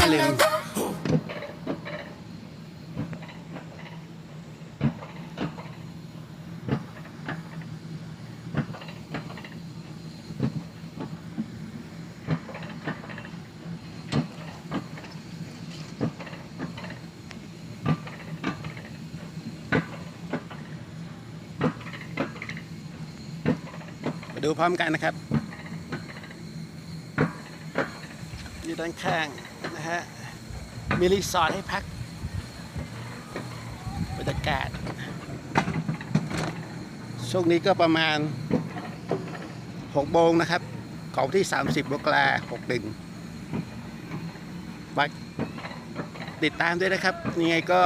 Salem. Hãy subscribe cho kênh Ghiền Mì Gõ Để không bỏ lỡ những video hấp dẫn อยู่ด้านข้างนะฮะ มีรีสอร์ทให้พักบรรยากาศ ช่วงนี้ก็ประมาณ6โมงนะครับของที่ 30มกราหกหนึ่งฝากติดตามด้วยนะครับ ยังไงก็